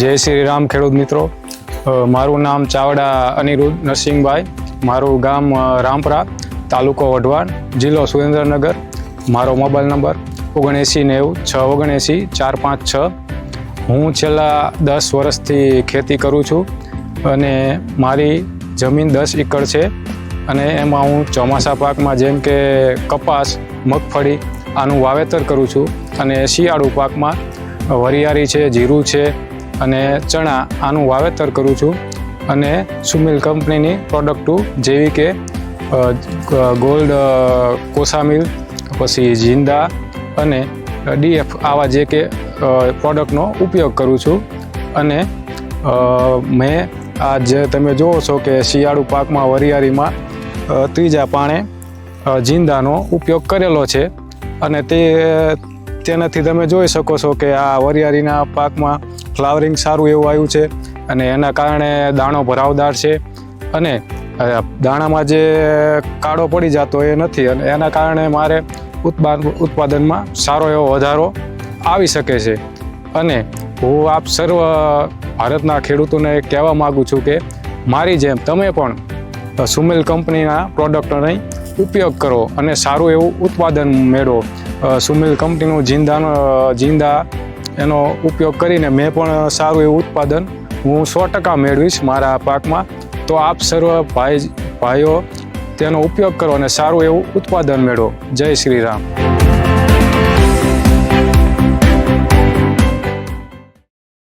જય શ્રી રામ ખેડૂત મિત્રો. મારું નામ ચાવડા અનિરુદ્ધ નરસિંહભાઈ. મારું ગામ રામપરા, તાલુકો વઢવાણ, જિલ્લો સુરેન્દ્રનગર. મારો મોબાઈલ નંબર ઓગણએંસી નેવું, છ ઓગણએંસી ચાર પાંચ છ. હું છેલ્લા દસ વર્ષથી ખેતી કરું છું અને મારી જમીન દસ એકર છે અને એમાં હું ચોમાસા પાકમાં જેમ કે કપાસ, મગફળી આનું વાવેતર કરું છું અને શિયાળુ પાકમાં વરિયાળી છે, જીરું છે અને ચણા આનું વાવેતર કરું છું અને સુમિલ કંપનીની પ્રોડક્ટો જેવી કે ગોલ્ડ કોસામિલ પછી જિંદા અને ડીએફ આવા જે કે પ્રોડક્ટનો ઉપયોગ કરું છું. અને મેં આ જે તમે જુઓ છો કે શિયાળુ પાકમાં વરિયાળીમાં ત્રીજા પાણે જિંદાનો ઉપયોગ કરેલો છે. અને તે તેનાથી તમે જોઈ શકો છો કે આ વરિયાળીના પાકમાં ફ્લાવરિંગ સારું એવું આવ્યું છે અને એના કારણે દાણો ભરાવદાર છે. અને દાણામાં જે કાળો પડી જતો એ નથી અને એના કારણે મારે ઉત્પાદન ઉત્પાદનમાં સારો એવો વધારો આવી શકે છે. અને હું આપ સર્વ ભારતના ખેડૂતોને કહેવા માગું છું કે મારી જેમ તમે પણ સુમિલ કંપનીના પ્રોડક્ટનો ઉપયોગ કરો અને સારું એવું ઉત્પાદન મેળવો. સુમિલ કંપનીનું જીંદાનો જિંદા એનો ઉપયોગ કરીને મેં પણ સારું એવું ઉત્પાદન હું સો ટકા મેળવીશ મારા પાકમાં. તો આપ સર્વ ભાઈ, ભાઈઓ તેનો ઉપયોગ કરો અને સારું એવું ઉત્પાદન મેળવો. જય શ્રી રામ.